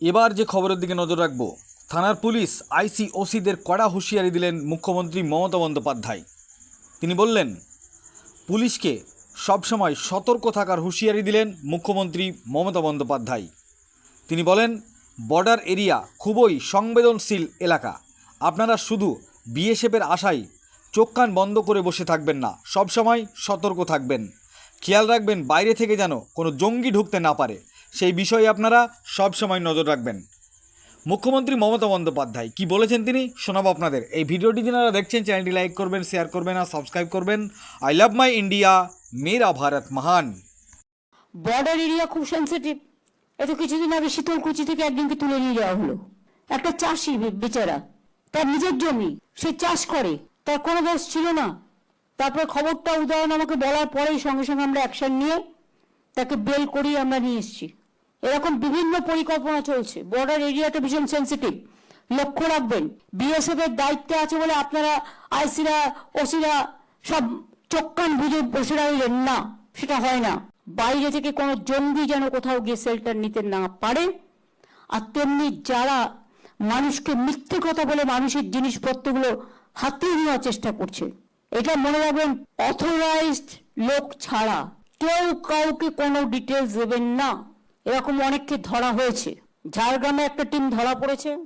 এবার যে খবরের দিকে নজর রাখব, থানার পুলিশ আইসি ওসিদের কড়া হুঁশিয়ারি দিলেন মুখ্যমন্ত্রী মমতা বন্দ্যোপাধ্যায়। তিনি বললেন, পুলিশকে সবসময় সতর্ক থাকার হুঁশিয়ারি দিলেন মুখ্যমন্ত্রী মমতা বন্দ্যোপাধ্যায়। তিনি বলেন, বর্ডার এরিয়া খুবই সংবেদনশীল এলাকা। আপনারা শুধু বিএসএফের আশায় চোখ কান বন্ধ করে বসে থাকবেন না, সবসময় সতর্ক থাকবেন। খেয়াল রাখবেন বাইরে থেকে যেন কোনো জঙ্গি ঢুকতে না পারে। সেই বিষয়ে আপনারা সব সময় নজর রাখবেন। মুখ্যমন্ত্রী মমতা বন্দ্যোপাধ্যায়, কি বলেছেন তিনি? শোনাবো আপনাদের। এই ভিডিওটি যারা দেখছেন, চ্যানেলটি লাইক করবেন, শেয়ার করবেন আর সাবস্ক্রাইব করবেন। আই লাভ মাই ইন্ডিয়া মেরা ভারত মহান বর্ডার এরিয়া খুব সেন্সিটিভ এত কিছুদিন আগে শীতলকুচি থেকে একজনকে তুলে নিয়ে যাওয়া হলো। একটা চাষি বেচারা, তার নিজের জমি, সে চাষ করে, তার কোনো দোষ ছিল না। তারপরে খবরটা উদাহরণ আমাকে বলার পরেই সঙ্গে সঙ্গে আমরা অ্যাকশন নিয়ে তাকে বেল করিয়ে আমরা নিয়ে এসেছি। এরকম বিভিন্ন পরিকল্পনা চলছে। বর্ডার এরিয়াটা ভীষণ সেন্সিটিভ লক্ষ্য রাখবেন বিএসএফ এর দায়িত্বে আছে বলে আপনারা আইসিরা ওসিরা সব চোখ কান বুঝে বসে রইলেন। না, সেটা হয় না। বাইরে থেকে কোনো জঙ্গি যেন কোথাও গিয়ে শেল্টার নিতে না পারে। আর তেমনি যারা মানুষকে মিথ্যে কথা বলে মানুষের জিনিসপত্রগুলো হাতিয়ে নেওয়ার চেষ্টা করছে, এটা মনে রাখবেন অথরাইজড লোক ছাড়া। কেউ কাউকে কোনো ডিটেলস দেবেন না। এরকম অনেককে ধরা হয়েছে। ঝাড়গ্রামে একটা টিম ধরা পড়েছে।